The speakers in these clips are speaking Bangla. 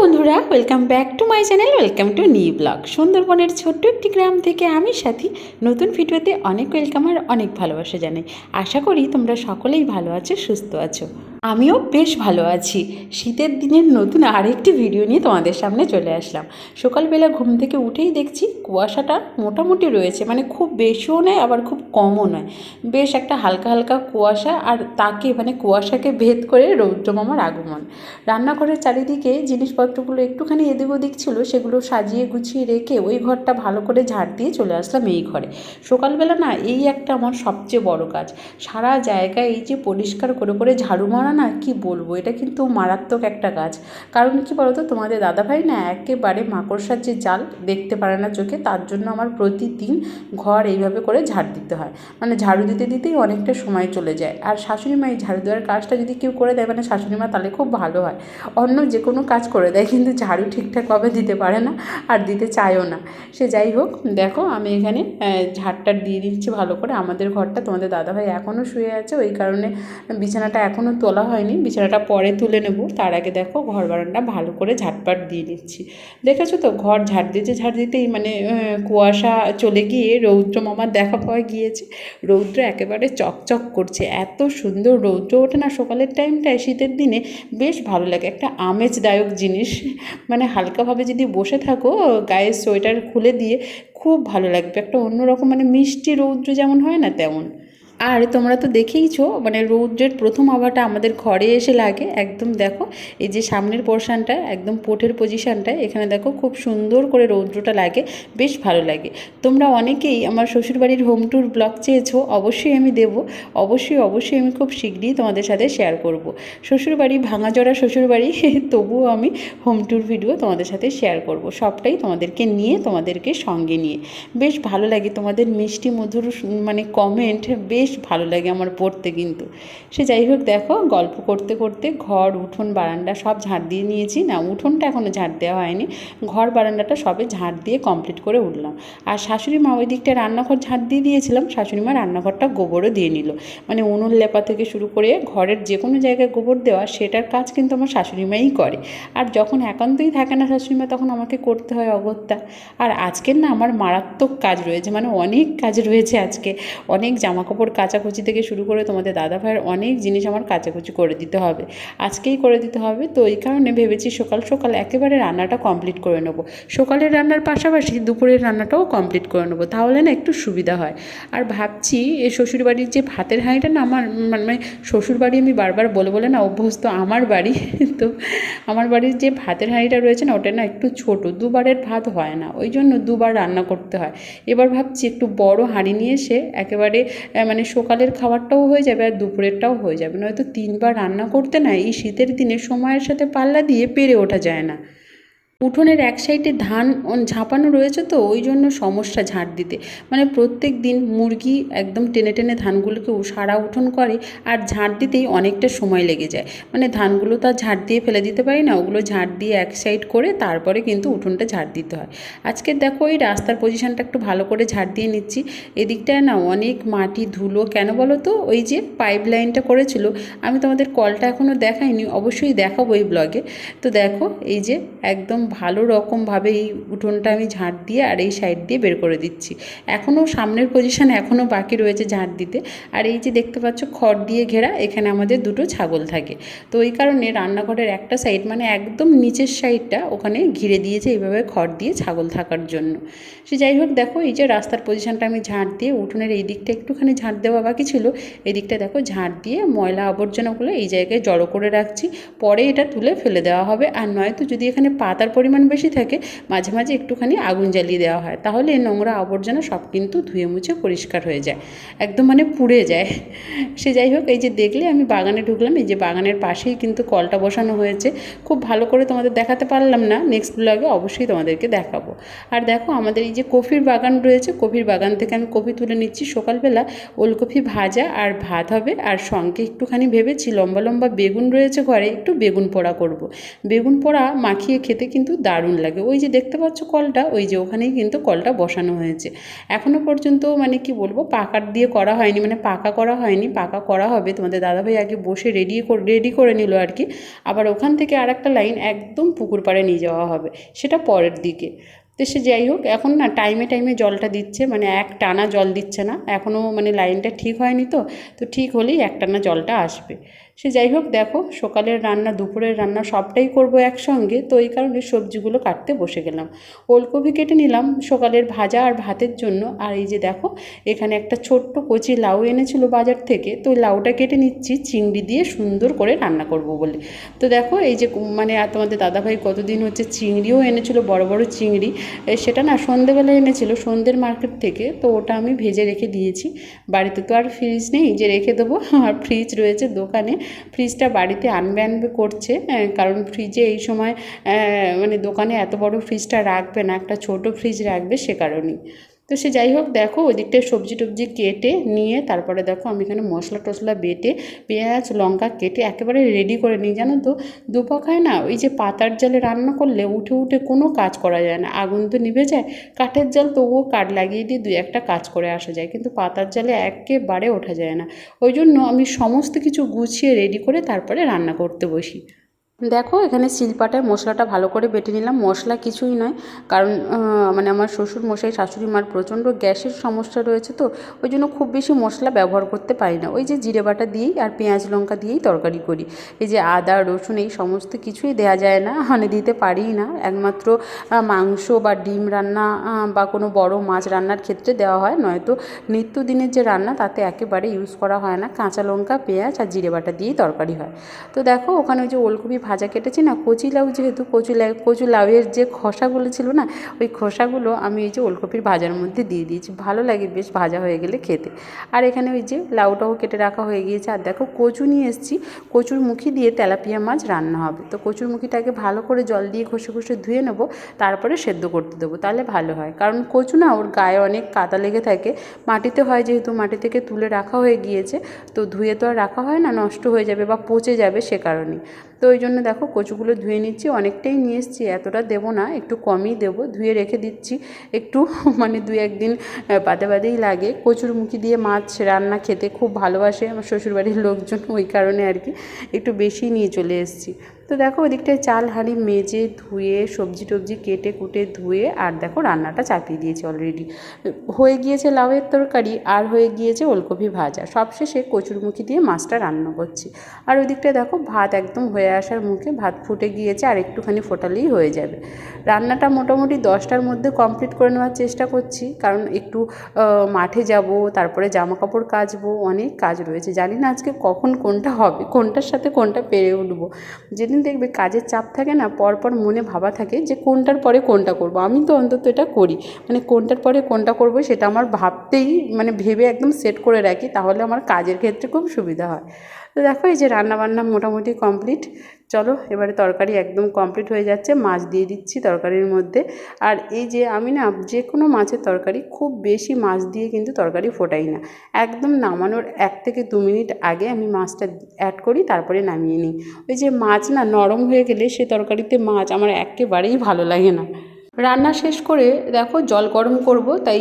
Welcome back to my channel welcome to new blog সুন্দরবনের ছোট্ট একটি গ্রাম থেকে আমি সাথী, নতুন ভিডিওতে অনেক ওয়েলকাম আর অনেক ভালোবাসা জানাই। আশা করি তোমরা সকলেই ভালো আছো, সুস্থ আছো। আমিও বেশ ভালো আছি। শীতের দিনের নতুন আরেকটি ভিডিও নিয়ে তোমাদের সামনে চলে আসলাম। সকালবেলা ঘুম থেকে উঠেই দেখছি কুয়াশাটা মোটামুটি রয়েছে মানে খুব বেশিও নয়, আবার খুব কমও নয়। বেশ একটা হালকা হালকা কুয়াশা আর তাকে মানে কুয়াশাকে ভেদ করে রৌদ্রমামার আগমন। রান্নাঘরের চারিদিকে জিনিসপত্রগুলো একটুখানি এদিক ওদিক ছিল, সেগুলো সাজিয়ে গুছিয়ে রেখে ওই ঘরটা ভালো করে ঝাড় দিয়ে চলে আসলাম এই ঘরে। সকালবেলা না, এই একটা আমার সবচেয়ে বড় কাজ। সারা জায়গায় এই যে পরিষ্কার করে করে ঝাড়ু মারা না না কি বলব? এটা কিন্তু মারাত্মক একটা কাজ। কারণ কি বলতো? তোমাদের দাদাভাই না একেবারে মাকড়সার যে জাল দেখতে পারে না চোখে, তার জন্য আমার প্রতিদিন ঘর এইভাবে করে ঝাড় দিতে হয়। মানে ঝাড়ু দিতে দিতেই অনেকটা সময় চলে যায়। আর শাশুড়ি মা এই ঝাড়ু দেওয়ার কাজটা যদি কেউ করে দেয় মানে শাশুড়ি মা তাহলে খুব ভালো হয়। অন্য যে কোনো কাজ করে দেয়, কিন্তু ঝাড়ু ঠিকঠাক ঠিকঠাকভাবে দিতে পারে না আর দিতে চায়ও না। সে যাই হোক, দেখো আমি এখানে ঝাড়টা দিয়ে দিচ্ছি ভালো করে। আমাদের ঘরটা তোমাদের দাদাভাই এখনও শুয়ে আছে। ওই কারণে বিছানাটা এখনও তোলা হয়নি, বিছানাটা পরে তুলে নেব। তার আগে দেখো ঘর বারান্দা ভালো করে ঝাটপাট দিয়ে নিচ্ছি। দেখেছ তো, ঘর ঝাড় দিতে ঝাড় দিতেই মানে কুয়াশা চলে গিয়ে রৌদ্র মামার দেখা পাওয়া গিয়েছে। রৌদ্র একেবারে চকচক করছে, এত সুন্দর রৌদ্র ওঠে না সকালের টাইমটায়, শীতের দিনে বেশ ভালো লাগে। একটা আমেজদায়ক জিনিস। মানে হালকাভাবে যদি বসে থাকো গায়ের সোয়েটার খুলে দিয়ে, খুব ভালো লাগবে। একটা অন্যরকম মানে মিষ্টি রৌদ্র যেমন হয় না তেমন। আর তোমরা তো দেখেইছো মানে রৌদ্রের প্রথম আভাটা আমাদের ঘরে এসে লাগে, একদম দেখো, এই যে সামনের পোর্শনটা একদম পোটের পজিশানটায় এখানে দেখো খুব সুন্দর করে রৌদ্রটা লাগে, বেশ ভালো লাগে। তোমরা অনেকেই আমার শ্বশুরবাড়ির হোম ট্যুর ব্লগ চেয়েছো, অবশ্যই আমি দেব, অবশ্যই অবশ্যই আমি খুব শীঘ্রই তোমাদের সাথে শেয়ার করব। শ্বশুরবাড়ি ভাঙাচড়া শ্বশুরবাড়ি, তবুও আমি হোম ট্যুর ভিডিও তোমাদের সাথে শেয়ার করব, সবটাই তোমাদেরকে নিয়ে, তোমাদেরকে সঙ্গে নিয়ে। বেশ ভালো লাগে তোমাদের মিষ্টি, মধুর মানে কমেন্ট বেশ বেশ ভালো লাগে আমার পড়তে কিন্তু। সে যাই হোক দেখো, গল্প করতে করতে ঘর, উঠোন, বারান্দা সব ঝাড় দিয়ে নিয়েছি। না, উঠোনটা এখনও ঝাড় দেওয়া হয়নি। ঘর, বারান্দাটা সবে ঝাড় দিয়ে কমপ্লিট করে উঠলাম। আর শাশুড়ি মা ওই দিকটা রান্নাঘর ঝাড় দিয়ে দিয়েছিলাম। শাশুড়ি মা রান্নাঘরটা গোবরও দিয়ে নিল। মানে উনুন লেপা থেকে শুরু করে ঘরের যে কোনো জায়গায় গোবর দেওয়া, সেটার কাজ কিন্তু আমার শাশুড়ি মাই করে। আর যখন একান্তই থাকে না শাশুড়ি মা, তখন আমাকে করতে হয় অগত্যা। আর আজকের না আমার মারাত্মক কাজ রয়েছে মানে অনেক কাজ রয়েছে আজকে। অনেক জামাকাপড় কাচাকুচি থেকে শুরু করে তোমাদের দাদা ভাইয়ের অনেক জিনিস আমার কাচাকুচি করে দিতে হবে। আজকেই করে দিতে হবে। তো এই কারণে ভেবেছি সকাল সকাল একেবারে রান্নাটা কমপ্লিট করে নেব। সকালের রান্নার পাশাপাশি দুপুরের রান্নাটাও কমপ্লিট করে নেব। তাহলে না একটু সুবিধা হয়। আর ভাবছি এই শ্বশুরবাড়ির যে ভাতের হাঁড়িটা না আমার মানে শ্বশুরবাড়ি আমি বারবার বলে বলে না অভ্যস্ত আমার বাড়ি, তো আমার বাড়ির যে ভাতের হাঁড়িটা রয়েছে না ওটা না একটু ছোট। দুবারের ভাত হয় না। ওই জন্য দুবার রান্না করতে হয়। এবার ভাবছি একটু বড় হাঁড়ি নিয়ে এসে একেবারে মানে সকালের খাবারটাও হয়ে যাবে আর দুপুরেরটাও হয়ে যাবে। নয়তো তিনবার রান্না করতে না, এই শীতের দিনে সময়ের সাথে পাল্লা দিয়ে পেরে ওঠা যায় না। উঠোনের এক সাইডে ধান ঝাঁপানো রয়েছে তো, ওই জন্য সমস্যা ঝাঁট দিতে। মানে প্রত্যেক দিন মুরগি একদম টেনে টেনে ধানগুলোকে সারা উঠোন করে আর ঝাঁট দিতেই অনেকটা সময় লেগে যায়। মানে ধানগুলো তো আর ঝাঁট দিয়ে ফেলে দিতে পারি না, ওগুলো ঝাঁট দিয়ে এক সাইড করে তারপরে কিন্তু উঠোনটা ঝাঁট দিতে হয়। আজকে দেখো এই রাস্তার পজিশনটা একটু ভালো করে ঝাঁট দিয়ে নিচ্ছি। এদিকটায় না অনেক মাটি, ধুলো, কেন বলো তো? ওই যে পাইপ লাইনটা করেছিল। আমি তোমাদের কলটা এখনও দেখাইনি, অবশ্যই দেখাবো এই ব্লগে তো দেখো এই যে একদম ভালো রকমভাবে এই উঠোনটা আমি ঝাঁট দিয়ে আর এই সাইড দিয়ে বের করে দিচ্ছি। এখনও সামনের পজিশান এখনও বাকি রয়েছে ঝাঁট দিতে। আর এই যে দেখতে পাচ্ছ খড় দিয়ে ঘেরা, এখানে আমাদের দুটো ছাগল থাকে। তো ওই কারণে রান্নাঘরের একটা সাইড মানে একদম নিচের সাইডটা ওখানে ঘিরে দিয়েছে এইভাবে খড় দিয়ে ছাগল থাকার জন্য। সে যাই হোক, দেখো এই যে রাস্তার পজিশানটা আমি ঝাঁট দিয়ে উঠোনের এই দিকটা একটুখানি ঝাঁট দেওয়া বাকি ছিল। এই দিকটা দেখো ঝাঁট দিয়ে ময়লা আবর্জনাগুলো এই জায়গায় জড়ো করে রাখছি। পরে এটা তুলে ফেলে দেওয়া হবে। আর নয়তো যদি এখানে পাতার পরিমাণ বেশি থাকে, মাঝে মাঝে একটুখানি আগুন জ্বালিয়ে দেওয়া হয়। তাহলে এই নোংরা আবর্জনা সব কিন্তু ধুয়ে মুছে পরিষ্কার হয়ে যায়। একদম মানে পুড়ে যায়। সে যাই হোক, এই যে দেখলে আমি বাগানে ঢুকলাম, এই যে বাগানের পাশেই কিন্তু কলটা বসানো হয়েছে। খুব ভালো করে তোমাদের দেখাতে পারলাম না নেক্সট ব্লগে অবশ্যই তোমাদেরকে দেখাবো। আর দেখো, আমাদের এই যে কফির বাগান রয়েছে, কফির বাগান থেকে আমি কফি তুলে নিচ্ছি সকালবেলা। ওলকপি ভাজা আর ভাত হবে, আর সঙ্গে একটুখানি ভেবেছি লম্বা লম্বা বেগুন রয়েছে ঘরে, একটু বেগুন পোড়া করব। বেগুন পোড়া মাখিয়ে খেতে কিন্তু কিন্তু দারুণ লাগে। ওই যে দেখতে পাচ্ছ কলটা, ওই যে ওখানেই কিন্তু কলটা বসানো হয়েছে। এখনও পর্যন্ত মানে কি বলব, পাকার দিয়ে করা হয়নি মানে পাকা করা হয়নি, পাকা করা হবে। তোমাদের দাদাভাই আগে বসে রেডি রেডি করে নিল আর কি। আবার ওখান থেকে আর একটা লাইন একদম পুকুর পাড়ে নিয়ে যাওয়া হবে, সেটা পরের দিকে। তো সে যাই হোক, এখন না টাইমে টাইমে জলটা দিচ্ছে মানে এক টানা জল দিচ্ছে না। এখনও মানে লাইনটা ঠিক হয়নি তো তো ঠিক হলেই এক টানা জলটা আসবে। সে যাই হোক, দেখো, সকালের রান্না, দুপুরের রান্না সবটাই করব একসঙ্গে। তো এই কারণে সবজিগুলো কাটতে বসে গেলাম। ওলকপি কেটে নিলাম সকালের ভাজা আর ভাতের জন্য। আর এই যে দেখো, এখানে একটা ছোট্ট কচি লাউ এনেছিল বাজার থেকে। তো লাউটা কেটে নিচ্ছি, চিংড়ি দিয়ে সুন্দর করে রান্না করব বলে। তো দেখো, এই যে মানে তোমাদের দাদাভাই কতদিন হচ্ছে চিংড়িও এনেছিল, বড় বড় চিংড়ি। সেটা না সন্ধেবেলা এনেছিল, সন্ধ্যের মার্কেট থেকে। তো ওটা আমি ভেজে রেখে দিয়েছি। বাড়িতে তো আর ফ্রিজ নেই, যে রেখে দেবো। আর ফ্রিজ রয়েছে দোকানে। ফ্রিজটা বাড়িতে আনবে আনবে করছে কারণ ফ্রিজে এই সময় মানে দোকানে এত বড় ফ্রিজটা রাখবে না, একটা ছোট ফ্রিজ রাখবে সে কারণেই। তো সে যাই হোক, দেখো ওই দিকটায় সবজি টবজি কেটে নিয়ে তারপরে দেখো আমি এখানে মশলা টশলা বেটে পেঁয়াজ, লঙ্কা কেটে একেবারে রেডি করে নিই। জানো তো, দুপাখায় না ওই যে পাতার জালে রান্না করলে উঠে উঠে কোনো কাজ করা যায় না। আগুন তো নিভে যায়, কাঠের জাল তবুও কাঠ লাগিয়ে দিয়ে দুই একটা কাজ করে আসা যায়, কিন্তু পাতার জালে একেবারে ওঠা যায় না। ওই জন্য আমি সমস্ত কিছু গুছিয়ে রেডি করে তারপরে রান্না করতে বসি। দেখো, এখানে শিলপাটায় মশলাটা ভালো করে বেটে নিলাম। মশলা কিছুই নয়, কারণ মানে আমার শ্বশুর মশাই, শাশুড়ি মার প্রচণ্ড গ্যাসের সমস্যা রয়েছে তো, ওই জন্য খুব বেশি মশলা ব্যবহার করতে পারি না। ওই যে জিরে বাটা দিয়েই আর পেঁয়াজ লঙ্কা দিয়েই তরকারি করি। এই যে আদা, রসুন এই সমস্ত কিছুই দেওয়া যায় না মানে দিতে পারিই না। একমাত্র মাংস বা ডিম রান্না বা কোনো বড় মাছ রান্নার ক্ষেত্রে দেওয়া হয়, নয়তো নিত্যদিনের যে রান্না তাতে একেবারে ইউজ করা হয় না। কাঁচা লঙ্কা, পেঁয়াজ আর জিরে বাটা দিয়েই তরকারি হয়। তো দেখো, ওখানে ওই যে ওলকপি ভাজা কেটেছি না, কচি লাউ যেহেতু, কচু লাউ কচু লাউয়ের যে খোসাগুলো ছিল না, ওই খোসাগুলো আমি এই যে ওলকপির ভাজার মধ্যে দিয়ে দিয়েছি। ভালো লাগে বেশ ভাজা হয়ে গেলে খেতে। আর এখানে ওই যে লাউটাও কেটে রাখা হয়ে গিয়েছে। আর দেখো কচু নিয়ে এসেছি। কচুর মুখি দিয়ে তেলাপিয়া মাছ রান্না হবে। তো কচুর মুখিটাকে ভালো করে জল দিয়ে ঘষে ঘষে ধুয়ে নেব, তারপরে সেদ্ধ করতে দেবো। তাহলে ভালো হয়। কারণ কচু না, ওর গায়ে অনেক কাদা লেগে থাকে। মাটিতে হয় যেহেতু, মাটি থেকে তুলে রাখা হয়ে গিয়েছে। তো ধুয়ে তো আর রাখা হয় না, নষ্ট হয়ে যাবে বা পচে যাবে সে কারণেই। তো ওই জন্য দেখো কচুগুলো ধুয়ে নিচ্ছি। অনেকটাই নিয়ে এসেছি, এতটা দেবো না, একটু কমই দেবো। ধুয়ে রেখে দিচ্ছি, একটু মানে দু একদিন বাদে বাদেই লাগে। কচুর মুখি দিয়ে মাছ রান্না খেতে খুব ভালোবাসে আমার শ্বশুরবাড়ির লোকজন, ওই কারণে আর কি। একটু বেশি নিয়ে চলে এসেছি। তো দেখো ওদিকটায় চাল হাঁড়ি মেজে ধুয়ে, সবজি টবজি কেটে কুটে ধুয়ে আর দেখো রান্নাটা চাপিয়ে দিয়েছি অলরেডি হয়ে গিয়েছে লাউয়ের তরকারি আর হয়ে গিয়েছে ওলকপি ভাজা। সবশেষে কচুরমুখী দিয়ে মাছটা রান্না করছি। আর ওই দিকটায় দেখো ভাত একদম হয়ে আসার মুখে ভাত ফুটে গিয়েছে আর একটুখানি ফোটালেই হয়ে যাবে। রান্নাটা মোটামুটি দশটার মধ্যে কমপ্লিট করে নেওয়ার চেষ্টা করছি। কারণ একটু মাঠে যাব, তারপরে জামা কাপড় কাচবো, অনেক কাজ রয়েছে। জানি না আজকে কখন কোনটা হবে, কোনটার সাথে কোনটা পেরে উঠবো। যেদিন দেখবে কাজের চাপ থাকে না, পরপর মনে ভাবা থাকে যে কোনটার পরে কোনটা করব। আমি তো অন্তত এটা করি। মানে কোনটার পরে কোনটা করব সেটা আমার ভাবতেই মানে ভেবে একদম সেট করে রাখি, তাহলে আমার কাজের ক্ষেত্রে খুব সুবিধা হয়। তো দেখো, এই যে রান্নাবান্না মোটামুটি কমপ্লিট। চলো, এবারে তরকারি একদম কমপ্লিট হয়ে যাচ্ছে। মাছ দিয়ে দিচ্ছি তরকারির মধ্যে। আর এই যে আমি না, যে কোনো মাছের তরকারি, খুব বেশি মাছ দিয়ে কিন্তু তরকারি ফোটাই না। একদম নামানোর এক থেকে দু মিনিট আগে আমি মাছটা অ্যাড করি, তারপরে নামিয়ে নিই। ওই যে মাছ না, নরম হয়ে গেলে সে তরকারিতে মাছ আমার একেবারেই ভালো লাগে না। রান্না শেষ করে দেখো জল গরম করব, তাই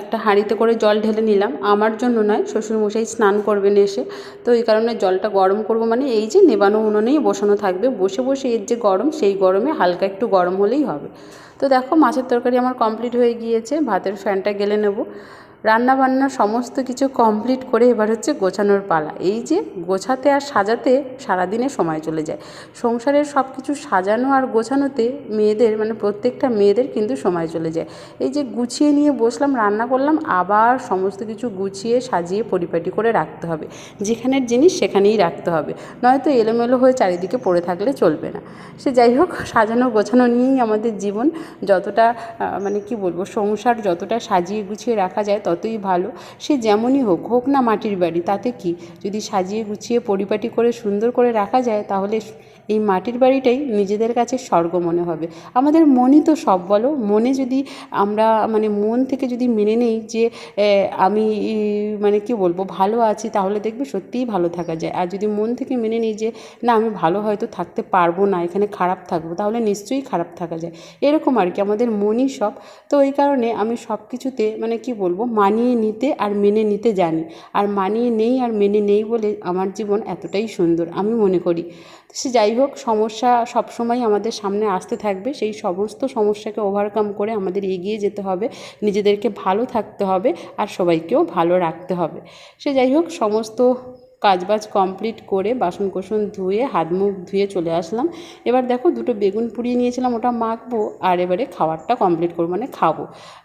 একটা হাঁড়িতে করে জল ঢেলে নিলাম। আমার জন্য নয়, শ্বশুরমশাই স্নান করবেন এসে। তো এই কারণে জলটা গরম করব মানে এই যে নেবানো উনুনেই বসানো থাকবে। বসে বসে এর যে গরম, সেই গরমে হালকা একটু গরম হলেই হবে। তো দেখো মাছের তরকারি আমার কমপ্লিট হয়ে গিয়েছে, ভাতের ফ্যানটা গেলে নেব। রান্না বান্না সমস্ত কিছু কমপ্লিট করে এবার হচ্ছে গোছানোর পালা। এই যে গোছাতে আর সাজাতে সারাদিনে সময় চলে যায়। সংসারের সব কিছু সাজানো আর গোছানোতে মেয়েদের মানে প্রত্যেকটা মেয়েদের কিন্তু সময় চলে যায়। এই যে গুছিয়ে নিয়ে বসলাম, রান্না করলাম, আবার সমস্ত কিছু গুছিয়ে সাজিয়ে পরিপাটি করে রাখতে হবে। যেখানের জিনিস সেখানেই রাখতে হবে। নয়তো এলোমেলো হয়ে চারিদিকে পড়ে থাকলে চলবে না। সে যাই হোক, সাজানো গোছানো নিয়েই আমাদের জীবন যতটা মানে কি বলব, সংসার যতটা সাজিয়ে গুছিয়ে রাখা যায় ততই ভালো। সে যেমনই হোক হোক না মাটির বাড়ি, তাতে কি? যদি সাজিয়ে গুছিয়ে পরিপাটি করে সুন্দর করে রাখা যায়, তাহলে এই মাটির বাড়িটাই নিজেদের কাছে স্বর্গ মনে হবে। আমাদের মনই তো সব বলো। মনে যদি আমরা মানে মন থেকে যদি মেনে নেই যে আমি মানে কি বলব, ভালো আছি, তাহলে দেখবে সত্যিই ভালো থাকা যায়। আর যদি মন থেকে মেনে নিই যে, না, আমি ভালো হয়তো থাকতে পারব না, এখানে খারাপ থাকব তাহলে নিশ্চয়ই খারাপ থাকা যায়। এরকম আর কি, আমাদের মনই সব। তো এই কারণে আমি সব কিছুতে মানে কি বলব, মানিয়ে নিতে আর মেনে নিতে জানি। আর মানিয়ে নেই আর মেনে নেই বলে আমার জীবন এতটাই সুন্দর, আমি মনে করি। সে যাই হোক সমস্যা সবসময় আমাদের সামনে আসতে থাকবে। সেই সমস্ত সমস্যাকে ওভারকাম করে আমাদের এগিয়ে যেতে হবে, নিজেদেরকে ভালো থাকতে হবে আর সবাইকেও ভালো রাখতে হবে। সে যাই হোক সমস্ত কাজবাজ কমপ্লিট করে বাসন কোসন ধুয়ে হাত মুখ ধুয়ে চলে আসলাম। এবার দেখো দুটো বেগুন পুড়িয়ে নিয়েছিলাম, ওটা মাখবো আর এবারে খাবারটা কমপ্লিট করব মানে খাব।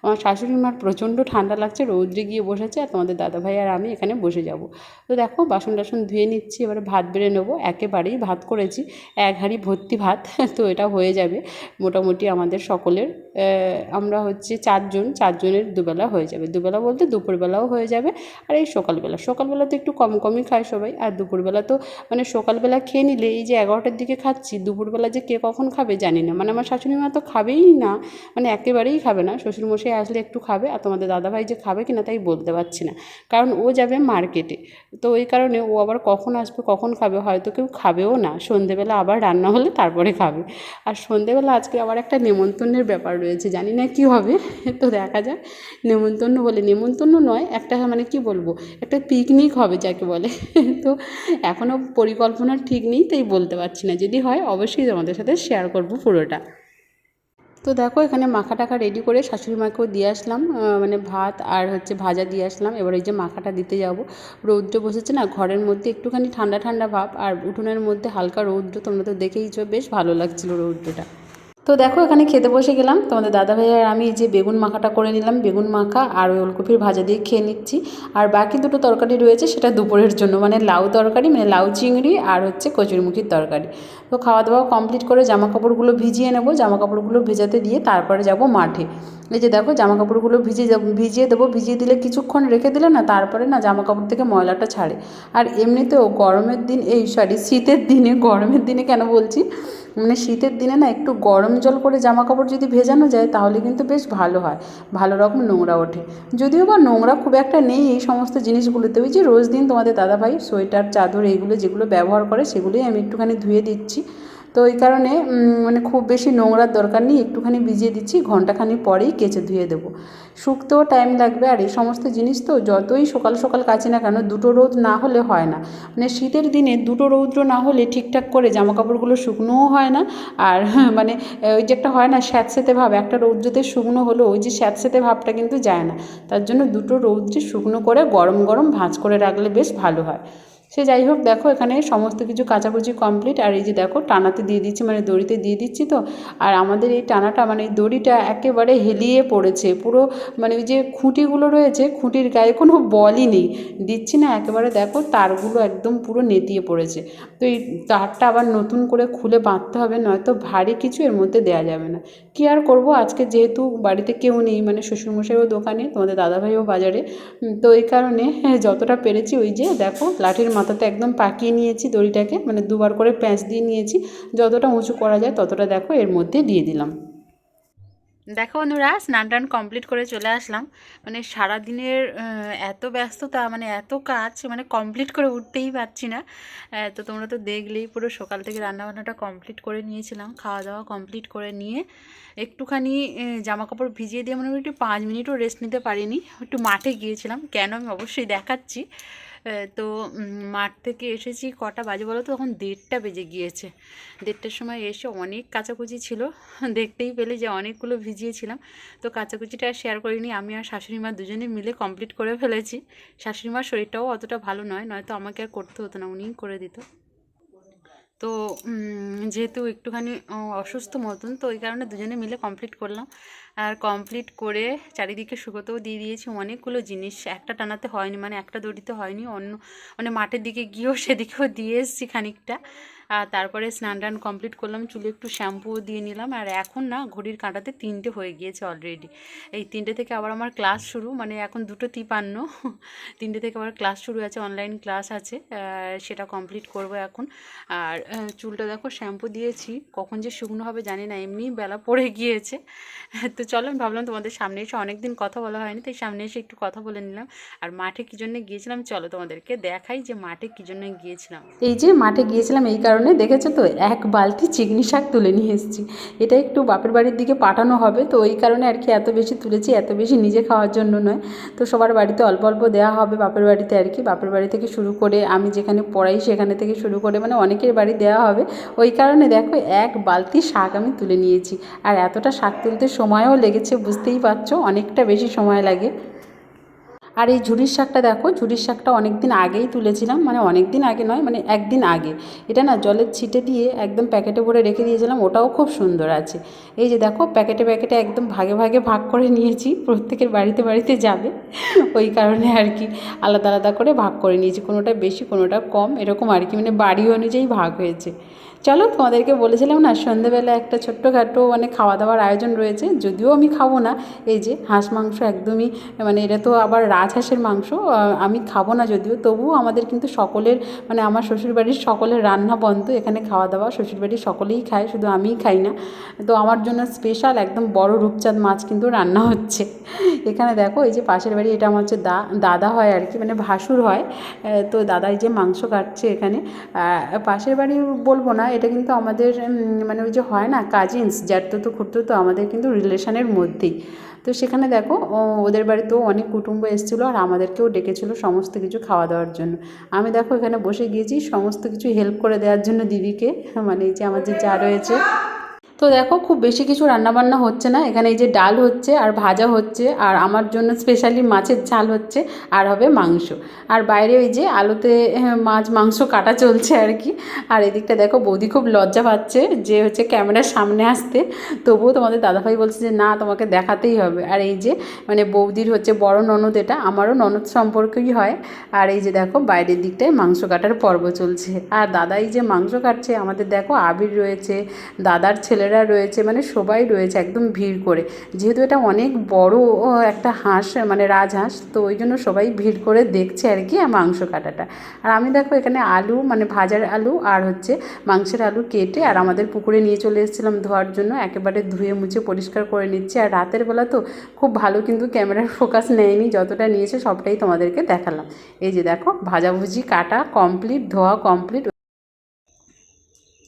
আমার শাশুড়ি মার প্রচণ্ড ঠান্ডা লাগছে, রৌদ্রে গিয়ে বসেছে আর তোমাদের দাদাভাই আর আমি এখানে বসে যাব। তো দেখো বাসন টাসন ধুয়ে নিচ্ছি, এবারে ভাত বেড়ে নেব, একেবারেই ভাত করেছি, এক হাঁড়ি ভর্তি ভাত, তো এটা হয়ে যাবে। মোটামুটি আমাদের সকলের আমরা হচ্ছে চারজন, চারজনের দুবেলা হয়ে যাবে। দুবেলা বলতে দুপুরবেলাও হয়ে যাবে আর এই সকালবেলা। সকালবেলা তো একটু কম কমই খায় সবাই। আর দুপুরবেলা তো মানে সকালবেলা খেয়ে নিলে এই যে এগারোটার দিকে খাচ্ছি, দুপুরবেলা যে কে কখন খাবে জানি না। মানে আমার শাশুড়ি মা তো খাবেই না। মানে একেবারেই খাবে না। শ্বশুরমশাই আসলে একটু খাবে আর তোমাদের দাদাভাই যে খাবে কিনা তাই বলতে পারছি না। কারণ ও যাবে মার্কেটে। তো ওই কারণে ও আবার কখন আসবে, কখন খাবে হয়তো কেউ খাবেও না। সন্ধেবেলা আবার রান্না হলে তারপরে খাবে। আর সন্ধেবেলা আজকে আবার একটা নেমন্তন্নের ব্যাপার রয়েছে, জানি না কী হবে। তো দেখা যাক। নেমন্তন্ন বলে, নেমন্তন্ন নয়, একটা মানে কি বলব? একটা পিকনিক হবে যাকে বলে। তো এখনও পরিকল্পনা ঠিক নেই, তাই বলতে পারছি না। যদি হয়, অবশ্যই তোমাদের সাথে শেয়ার করব পুরোটা। তো দেখো, এখানে মাখা টাখা রেডি করে শাশুড়ি মাকেও দিয়ে আসলাম। মানে ভাত আর হচ্ছে ভাজা দিয়ে আসলাম। এবার এই যে মাখাটা দিতে যাব। রৌদ্র বসেছে না, ঘরের মধ্যে একটুখানি ঠান্ডা ঠান্ডা ভাব। আর উঠোনের মধ্যে হালকা রৌদ্র, তোমরা তো দেখেইছো, বেশ ভালো লাগছিল রৌদ্রটা। তো দেখো, এখানে খেতে বসে গেলাম। তোমাদের দাদা ভাই আর আমি যে বেগুন মাখাটা করে নিলাম, বেগুন মাখা আর ওই ওলকপির ভাজা দিয়ে খেয়ে নিচ্ছি। আর বাকি দুটো তরকারি রয়েছে, সেটা দুপুরের জন্য মানে লাউ তরকারি মানে লাউ চিংড়ি আর হচ্ছে কচুরমুখির তরকারি। তো খাওয়া দাওয়া কমপ্লিট করে জামা কাপড়গুলো ভিজিয়ে নেব জামা কাপড়গুলো ভেজাতে দিয়ে তারপরে যাব মাঠে। এই যে দেখো জামা কাপড়গুলো ভিজিয়ে ভিজিয়ে দেবো, ভিজিয়ে দিলে কিছুক্ষণ রেখে দিলে না তারপরে না জামা কাপড় থেকে ময়লাটা ছাড়ে। আর এমনিতেও গরমের দিন, এই সরি শীতের দিনে, গরমের দিনে কেন বলছি? মানে শীতের দিনে না একটু গরম জল করে জামা কাপড় যদি ভেজানো যায় তাহলে কিন্তু বেশ ভালো হয়, ভালো রকম নোংরা ওঠে। যদিও বা নোংরা খুব একটা নেই এই সমস্ত জিনিসগুলোতে, ওই যে রোজ দিন তোমাদের দাদাভাই সোয়েটার, চাদর, এইগুলো যেগুলো ব্যবহার করে সেগুলোই আমি একটুখানি ধুয়ে দিচ্ছি। তো ওই কারণে মানে খুব বেশি নোংরার দরকার নেই, একটুখানি ভিজিয়ে দিচ্ছি ঘন্টাখানি পরেই কেচে ধুয়ে দেবো। শুকতেও টাইম লাগবে, আর এই সমস্ত জিনিস তো যতই সকাল সকাল কাচি না কেন, দুটো রোদ না হলে হয় না। মানে শীতের দিনে দুটো রৌদ্র না হলে ঠিকঠাক করে জামা কাপড়গুলো শুকনোও হয় না, আর মানে ওই যে একটা হয় না স্যাঁতস্যাঁতে ভাব, একটা রৌদ্রতে শুকনো হলো ওই যে স্যাঁতস্যাঁতে ভাবটা কিন্তু যায় না। তার জন্য দুটো রৌদ্রে শুকনো করে গরম গরম ভাঁজ করে রাখলে বেশ ভালো হয়। সে যাই হোক দেখো এখানে সমস্ত কিছু কাচাকুচি কমপ্লিট আর এই যে দেখো টানাতে দিয়ে দিচ্ছি মানে দড়িতে দিয়ে দিচ্ছি তো আর আমাদের এই টানাটা মানে দড়িটা একেবারে হেলিয়ে পড়েছে পুরো মানে ওই যে খুঁটিগুলো রয়েছে খুঁটির গায়ে কোনো বলই নেই দিচ্ছি না একেবারে দেখো তারগুলো একদম পুরো নেতিয়ে পড়েছে তো এই তারটা আবার নতুন করে খুলে বাঁধতে হবে নয়তো ভারী কিছু এর মধ্যে দেওয়া যাবে না কী আর করব আজকে যেহেতু বাড়িতে কেউ নেই মানে শ্বশুরমশাইও দোকানে তোমাদের দাদাভাইও বাজারে তো এই কারণে হ্যাঁ, যতটা পেরেছি ওই যে দেখো লাঠির মাথাতে একদম পাকিয়ে নিয়েছি দড়িটাকে মানে দুবার করে প্যাঁচ দিয়ে নিয়েছি। যতটা উঁচু করা যায় ততটা দেখো এর মধ্যে দিয়ে দিলাম। দেখো বন্ধুরা স্নান টান কমপ্লিট করে চলে আসলাম। মানে সারাদিনের এত ব্যস্ততা মানে এত কাজ মানে কমপ্লিট করে উঠতেই পারছি না। তো তোমরা তো দেখলেই পুরো সকাল থেকে রান্নাবান্নাটা কমপ্লিট করে নিয়েছিলাম খাওয়া দাওয়া কমপ্লিট করে নিয়ে একটুখানি জামা কাপড় ভিজিয়ে দিয়ে মানে একটু পাঁচ মিনিটও রেস্ট নিতে পারিনি, একটু মাঠে গিয়েছিলাম। কেন আমি অবশ্যই দেখাচ্ছি। তো মাঠ থেকে এসেছি কটা বাজে বলো তো? তখন দেড়টা বেজে গিয়েছে। দেড়টার সময় এসে অনেক কাচাকুচি ছিল। দেখতেই পেলে যে অনেকগুলো ভিজিয়েছিলাম। তো কাচাকুচিটা শেয়ার করিনি। আমি আর শাশুড়ি মা দুজনে মিলে কমপ্লিট করে ফেলেছি। শাশুড়ি মার শরীরটাও অতটা ভালো নয়। নয়তো আমাকে আর করতে হতো না, উনিই করে দিত। তো যেহেতু একটুখানি অসুস্থ মতন, তো ওই কারণে দুজনে মিলে কমপ্লিট করলাম। আর কমপ্লিট করে চারিদিকে শুকোতেও দিয়ে দিয়েছি অনেকগুলো জিনিস। একটা টানাতে হয়নি মানে একটা দড়িতে হয়নি, অন্য মানে মাঠের দিকে গিয়েও সেদিকেও দিয়ে এসেছি খানিকটা। আর তারপরে স্নান টান কমপ্লিট করলাম, চুলে একটু শ্যাম্পু দিয়ে নিলাম। আর এখন না, ঘড়ির কাঁটাতে তিনটে হয়ে গিয়েছে অলরেডি এই তিনটে থেকে আবার আমার ক্লাস শুরু মানে এখন দুটো তিপান্ন। তিনটে থেকে আবার ক্লাস শুরু আছে অনলাইন ক্লাস আছে সেটা কমপ্লিট করব এখন। আর চুলটা দেখো শ্যাম্পু দিয়েছি। কখন যে শুকনো হবে জানি না এমনি বেলা পড়ে গিয়েছে। তো চলো, আমি ভাবলাম তোমাদের সামনে এসে অনেক দিন কথা বলা হয়নি, তাই সামনে এসে একটু কথা বলে নিলাম। আর মাঠে কী জন্য গিয়েছিলাম, চলো তোমাদেরকে দেখাই যে মাঠে কী জন্য গিয়েছিলাম। এই যে মাঠে গিয়েছিলাম এই কারণে, দেখেছ তো? এক বালতি চিকনি শাক তুলে নিয়ে এসেছি। এটা একটু বাপের বাড়ির দিকে পাঠানো হবে, তো ওই কারণে আর কি এত বেশি তুলেছি, এত বেশি নিজে খাওয়ার জন্য নয়। তো সবার বাড়িতে অল্প অল্প দেওয়া হবে বাপের বাড়িতে আর কি। বাপের বাড়ি থেকে শুরু করে আমি যেখানে পড়াই সেখানে থেকে শুরু করে মানে অনেকের বাড়ি দেওয়া হবে। ওই কারণে দেখো, এক বালতি শাক আমি তুলে নিয়েছি। আর এতটা শাক তুলতে সময়ও লেগেছে, বুঝতেই পারছ, অনেকটা বেশি সময় লাগে। আর এই ঝুড়ির শাকটা দেখো, ঝুড়ির শাকটা অনেক দিন আগেই তুলেছিলাম মানে অনেক দিন আগে নয় মানে একদিন আগে। এটা না জলের ছিটে দিয়ে একদম প্যাকেটে ভরে রেখে দিয়েছিলাম, ওটাও খুব সুন্দর আছে। এই যে দেখো, প্যাকেটে প্যাকেটে একদম ভাগে ভাগে ভাগ করে নিয়েছি, প্রত্যেকের বাড়িতে বাড়িতে যাবে, ওই কারণে আর কি আলাদা আলাদা করে ভাগ করে নিয়েছি, কোনোটা বেশি, কোনোটা কম, এরকম আর কি মানে বাড়ি অনুযায়ী ভাগ হয়েছে। চলো তোমাদেরকে বলেছিলাম না, সন্ধেবেলা একটা ছোট্টখাটো মানে খাওয়া দাওয়ার আয়োজন রয়েছে, যদিও আমি খাব না। এই যে হাঁস মাংস একদমই মানে এটা তো আবার রাজহাঁসের মাংস আমি খাব না যদিও, তবুও আমাদের কিন্তু সকলের মানে আমার শ্বশুরবাড়ির সকলের রান্না বন্ধ, এখানে খাওয়া দাওয়া শ্বশুরবাড়ির সকলেই খায়, শুধু আমিই খাই না। তো আমার জন্য স্পেশাল একদম বড় রূপচাঁদ মাছ কিন্তু রান্না হচ্ছে। এখানে দেখো, এই যে পাশের বাড়ি, এটা আমার হচ্ছে দা, দাদা হয় আর কি মানে ভাসুর হয়। তো দাদাই যে মাংস কাটছে এখানে। পাশের বাড়ি বলব না এটা কিন্তু আমাদের মানে ওই যে হয় না কাজিনস জ্যাঠতো খুঁড়তো তো আমাদের কিন্তু রিলেশানের মধ্যেই। তো সেখানে দেখো ওদের বাড়িতেও অনেক কুটুম্ব এসেছিল আর আমাদেরকেও ডেকেছিলো সমস্ত কিছু খাওয়া দাওয়ার জন্য। আমি দেখো এখানে বসে গিয়েছি, সমস্ত কিছু হেল্প করে দেওয়ার জন্য দিদিকে মানে এই যে আমার যে যা রয়েছে। তো দেখো খুব বেশি কিছু রান্নাবান্না হচ্ছে না। এখানে এই যে ডাল হচ্ছে আর ভাজা হচ্ছে আর আমার জন্য স্পেশালি মাছের ঝাল হচ্ছে আর হবে মাংস। আর বাইরে ওই যে আলুতে মাছ মাংস কাটা চলছে আর কি। আর এদিকটা দেখো বৌদি খুব লজ্জা পাচ্ছে যে হচ্ছে ক্যামেরার সামনে আসতে। তবুও তোমাদের দাদাভাই বলছে যে, না, তোমাকে দেখাতেই হবে। আর এই যে মানে বৌদির হচ্ছে বড় ননদ এটা, আমারও ননদ সম্পর্কই হয়। আর এই যে দেখো বাইরের দিকটায় মাংস কাটার পর্ব চলছে। আর দাদাই যে মাংস কাটছে, আমাদের দেখো আবির রয়েছে, দাদার ছেলেরা রয়েছে মানে সবাই রয়েছে একদম ভিড় করে। যেহেতু এটা অনেক বড় একটা হাঁস মানে রাজহাঁস, তো ওই জন্য সবাই ভিড় করে দেখছে আর কি, মাংস কাটাটা। আর আমি দেখো এখানে আলু মানে ভাজার আলু আর হচ্ছে মাংসের আলু কেটে আর আমাদের পুকুরে নিয়ে চলে এসেছিলাম ধোয়ার জন্য, একেবারে ধুয়ে মুছে পরিষ্কার করে নিচ্ছি। আর রাতের বেলা তো খুব ভালো কিন্তু ক্যামেরার ফোকাস নেয়নি, যতটা নিয়েছে সবটাই তোমাদেরকে দেখালাম। এই যে দেখো, ভাজাভুজি, কাটা কমপ্লিট, ধোয়া কমপ্লিট।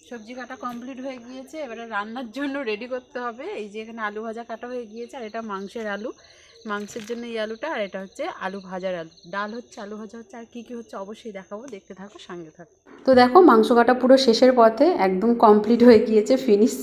সবজি কাটা কমপ্লিট হয়ে গিয়েছে, এবারে রান্নার জন্য রেডি করতে হবে। এই যে এখানে আলু ভাজা কাটা হয়ে গিয়েছে, আর এটা মাংসের আলু। মাংসের জন্য এই আলুটা আর এটা হচ্ছে আলু ভাজার আলু। ডাল হচ্ছে, আলু ভাজা হচ্ছে, আর কী কী হচ্ছে অবশ্যই দেখাবো। দেখতে থাকো, সঙ্গে থাকো। তো দেখো, মাংস কাটা পুরো শেষের পথে একদম কমপ্লিট হয়ে গিয়েছে ফিনিশ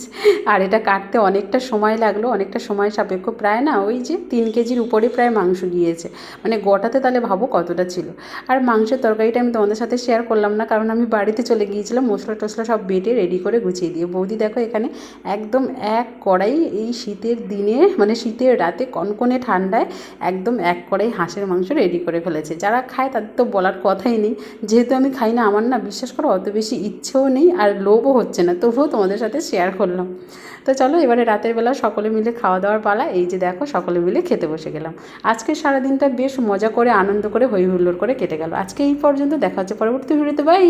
আর এটা কাটতে অনেকটা সময় লাগল, অনেকটা সময় সাপেক্ষ। প্রায় না, ওই যে তিন কেজির উপরে প্রায় মাংস গিয়েছে। মানে গোটাতে তাহলে ভাবো কতটা ছিল। আর মাংসের তরকারিটা আমি তোমাদের সাথে শেয়ার করলাম না, কারণ আমি বাড়িতে চলে গিয়েছিলাম, মশলা টশলা সব বেটে রেডি করে গুছিয়ে দিয়ে। বৌদি দেখো এখানে একদম এক কড়াই এই শীতের দিনে মানে শীতের রাতে কনকনে ঠান্ডায় একদম এক কড়াই হাঁসের মাংস রেডি করে ফেলেছে। যারা খায় তাদের তো বলার কথাই নেই। যেহেতু আমি খাই না, আমার না বিশ্বাস করো অত বেশি ইচ্ছেও নেই আর লোভও হচ্ছে না। তবুও তোমাদের সাথে শেয়ার করলাম। তো চলো এবারে রাতের বেলা সকলে মিলে খাওয়া দাওয়ার পালা। এই যে দেখো সকলে মিলে খেতে বসে গেলাম। আজকে সারাদিনটা বেশ মজা করে, আনন্দ করে হই হুল্লোড় করে কেটে গেল। আজকে এই পর্যন্ত দেখা হচ্ছে পরবর্তী ভিডিওতে। বাই